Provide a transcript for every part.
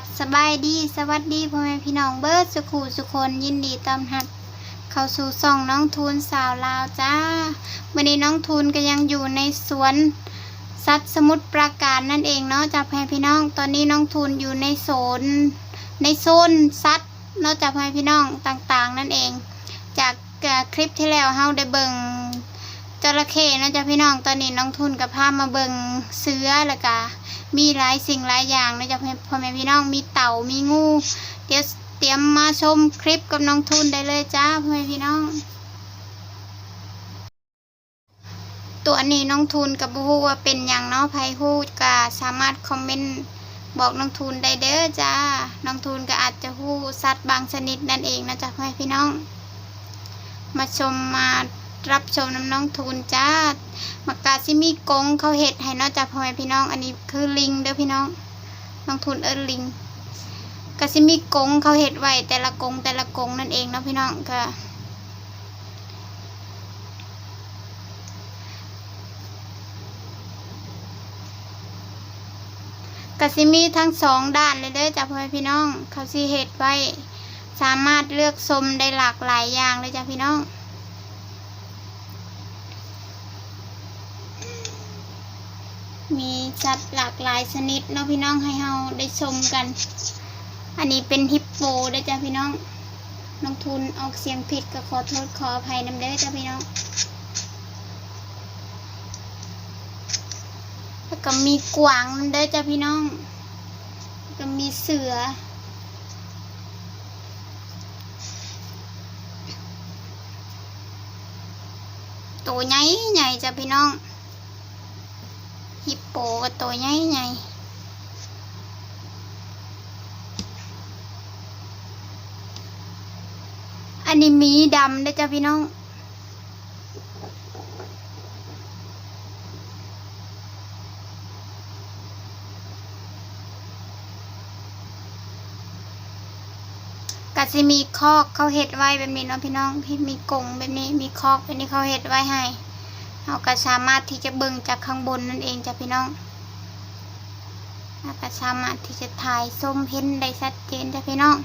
บสบายดีสวัสดีพ่อแม่พี่น้องเบิร์ดสุขูสุคนยินดีต้อนรับ เข้าสู่ส่องน้องทูนสาวลาวจ้าวันนี้น้องทูนก็ยังอยู่ในสวนสัตว์สมุทรปราการนั่นเองเนาะจากพ่อแม่พี่น้อง ตอนนี้น้องทูนอยู่ในโซนในโซนสัตว์เนอกจากพ่อแม่พี่น้องต่างๆ นั่นเอง จากคลิปที่แล้วเฮาได้เบิ่ง จระเข้เนาะจ๊ะพี่น้องตอนนี้น้องทุนกับพามาเบิงเสื้อแล้วก็มีหลายสิ่งหลายอย่างนะจ๊ะพ่อแม่พี่น้องมีเต่ามีงู เดี๋ยวเตรียมมาชมคลิปกับน้องทุนได้เลยจ้าพ่อแม่พี่น้อง ตัวนี้น้องทุนกับบูฮูว่าเป็นอย่างเนาะไพฮู้ก็สามารถคอมเมนต์บอกน้องทุนได้เด้อจ้าน้องทุนก็อาจจะฮู้สัตว์บางชนิดนั่นเองนะจ๊ะพ่อแม่พี่น้อง มาชมมา รับชมน้ำน้องทูนจ้ามากาซิมีกงเขาเห็ดให้นอกจากพ่อแม่พี่น้อง อันนี้คือลิงเด้อพี่น้อง น้องทูนเอิ้นลิงกาซิมีกงเขาเห็ดไว้แต่ละกงแต่ละกงนั่นเองนะพี่น้องก็กาซิมีทั้งสองด้านเลยเด้อจ้าพ่อแม่พี่น้อง เขาสิเห็ดไว้ สามารถเลือกชมได้หลากหลายอย่างเลยจ้ะพี่น้อง มีสัตว์หลากหลายชนิดเนาะพี่น้องให้เราได้ชมกัน อันนี้เป็นฮิปโปเด้จ้ะพี่น้องน้องทุนออกเสียงผิดก็ขอโทษขออภัยน้ำเด้อจ้ะพี่น้อง แล้วก็มีกวางนำเด้อจ้ะพี่น้องแล้วก็มีเสือ ตัวใหญ่ใหญ่จ้ะพี่น้อง ฮิปโปก็ตัวใหญ่ใหญ่อันนี้มีดำเด้อจ้ะพี่น้องก็สิมีคอกเขาเห็ดไว้แบบนี้เนาะพี่น้องที่มีกงแบบนี้มีคอกแบบนี้เขาเห็ดไว้ให้ เราก็สามารถที่จะเบิ่งจากข้างบนนั่นเองจ้ะพี่น้องเราก็สามารถที่จะถ่ายส้มเห็นได้ชัดเจนจ้ะพี่น้อง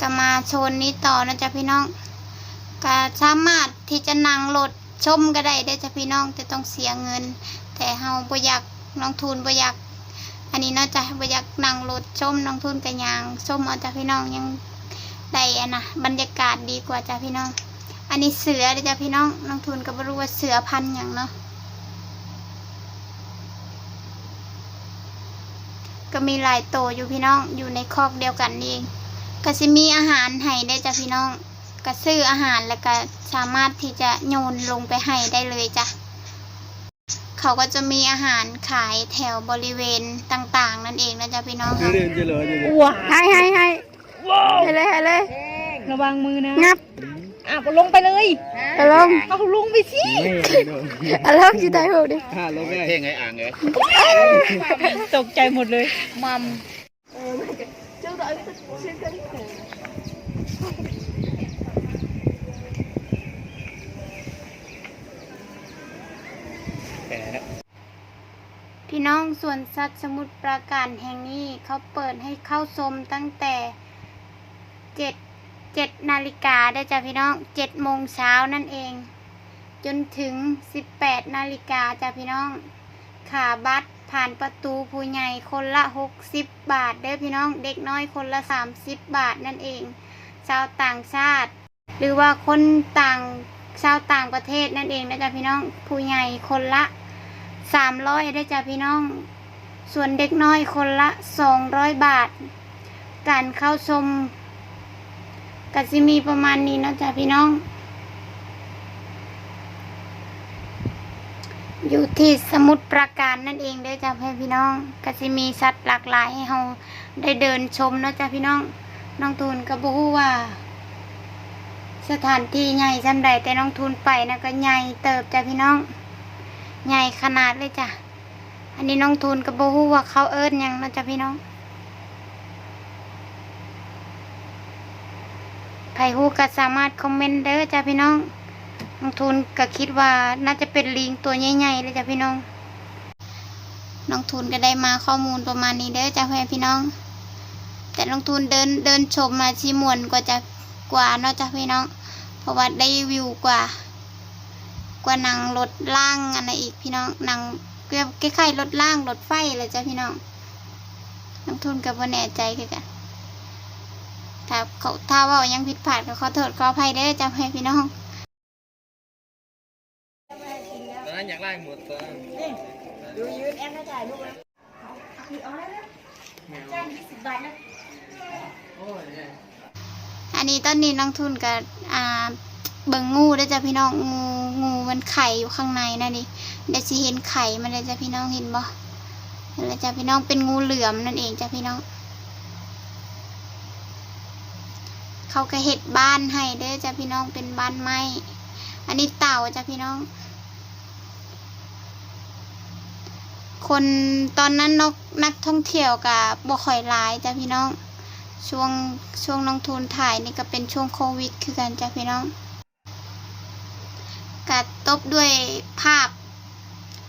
ก็มาโชนนี้ต่อนะจ้ะพี่น้องก็สามารถที่จะนั่งรถชมก็ได้ได้จ้ะพี่น้องแต่ต้องเสียเงิน แต่เฮาบ่อยากน้องทุนบ่อยากอันนี้เน่าจะบ่อยากนั่งรถชมน้องทุนกับยางชมเอาจ้ะพี่น้องยังได้อะนะบรรยากาศดีกว่าจ้ะพี่น้อง อันนี้เสือเด้อจ้ะพี่น้องน้องทุนก็บ่รู้ว่าเสือพันธุ์หยังเนาะก็มีหลายโตวอยู่พี่น้องอยู่ในคอกเดียวกันนี่เองก็สิมีอาหารให้ได้จ้ะพี่น้องก็ซื้ออาหารแล้วก็สามารถที่จะโยนลงไปให้ได้เลยจ้ะเขาก็จะมีอาหารขายแถวบริเวณต่างๆ นั่นเองนะจ๊ะพี่น้องเดี๋ยวเดี๋ยวเดี๋ยวเดี๋ยวว้าให้ให้ให้ให้เลยให้เลยระวังมือนะงับ อะลงไปเลยเอาลงเอาลงไปสิเอาลงอยู่ใต้หูดิห้าลงได้เท่งไงอ่างไงตกใจหมดเลยมัมแก่แล้วพี่น้องสวนสัตว์สมุทรปราการแห่งนี้เขาเปิดให้เข้าชมตั้งแต่เจ็ด เจ็ดนาฬิกาได้จ้ะพี่น้องเจ็ดโมงเช้านั่นเอง จนถึงสิบแปดนาฬิกาจ้ะพี่น้องขาบัตรผ่านประตูผู้ใหญ่คนละหกสิบบาทเด้อพี่น้องเด็กน้อยคนละสามสิบบาทนั่นเอง ชาวต่างชาติ หรือว่าคนต่างชาวต่างประเทศนั่นเองนะจ๊ะพี่น้องผู้ใหญ่คนละสามร้อยได้จ้ะพี่น้อง ส่วนเด็กน้อยคนละสองร้อยบาท การเข้าชม ก็จะมีประมาณนี้เนาะจ๊ะพี่น้อง อยู่ที่สมุทรปราการนั่นเองเด้อจ้ะพี่น้องก็จะมีสัตว์หลากหลายให้เราได้เดินชมเนาะจ้ะพี่น้อง น้องตูนก็บรู้ว่า สถานที่ใหญ่จำใดแต่น้องทุนไปนะก็ใหญ่เติบจ้ะพี่น้อง ใหญ่ขนาดเลยจ้ะอันนี้น้องทุนก็บรู้ว่าเขาเอิ้นหยังเนาะจ้ะพี่น้อง ใครฮู้ก็สามารถคอมเมนต์เด้อจ้ะพี่น้องน้องทุนก็คิดว่าน่าจะเป็นลิงตัวใหญ่ๆเลยจ้ะพี่น้อง น้องทุนก็ได้มาข้อมูลประมาณนี้เด้อจ้าแม่พี่น้อง แต่ลงทุนเดินเดินชมมาชิมวนกว่าจะกว่าเนาะจ้าพี่น้อง เพราะว่าได้วิวกว่า กว่านังรถล่างอันไหนอีกพี่น้องนังคล้ๆรถล่างรถไฟเลยจ้าพี่น้องลงทุนกับว่าแน่ใจกัน ถ้าเขาถ้าเว่ายังผิดพลาดก็ขอโทษขออภัยเด้อจ้าพ่อแม่พี่น้องตอนนั้นอยากไล่หมดตัวดูยืนแอปให้ถ่ายรูปเลยโอ้ยเนี่ยอันนี้ตอนนี้น้องทุนกับอ่าเบิ่งงูเด้อจ้ะพี่น้องงูงูมันไข่อยู่ข้างในนั่นดิเดี๋ยวสิเห็นไข่มันเลยจ้ะพี่น้องเห็นบ่เห็นแล้วจ้ะพี่น้องเป็นงูเหลือมนั่นเองจ้ะพี่น้อง เขาก็เห็ดบ้านให้เด้อจ้ะพี่น้องเป็นบ้านไม้อันนี้เต่าจ้ะพี่น้อง คนตอนนั้นนกนักท่องเที่ยวกับบ่ค่อยหลายจ้ะพี่น้อง ช่วงช่วงน้องทุนถ่ายนี่ก็เป็นช่วงโควิด คือกันจ้ะพี่น้องกัดตบด้วยภาพ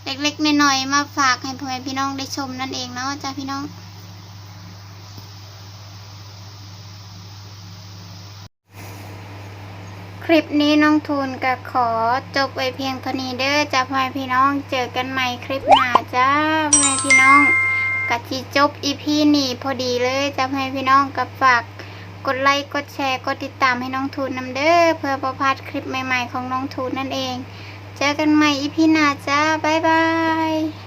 เล็กๆน้อยๆมาฝากให้พ่อแม่พี่น้องได้ชมนั่นเองเนาะจ้ะพี่น้อง คลิปนี้น้องทูนก็ขอจบไว้เพียงเท่านี้เด้อจ้าพ่อแม่พี่น้องเจอกันใหม่คลิปหน้าจ้าพ่อแม่พี่น้องกะจีจบอีพีนี้พอดีเลยจ้าพ่อแม่พี่น้องกับฝากกดไลค์กดแชร์กดติดตามให้น้องทูนนำเด้อเพื่อประพลาดคลิปใหม่ ๆ ของน้องทูนนั่นเอง เจอกันใหม่อีพีหน้าจ้าบ๊ายบาย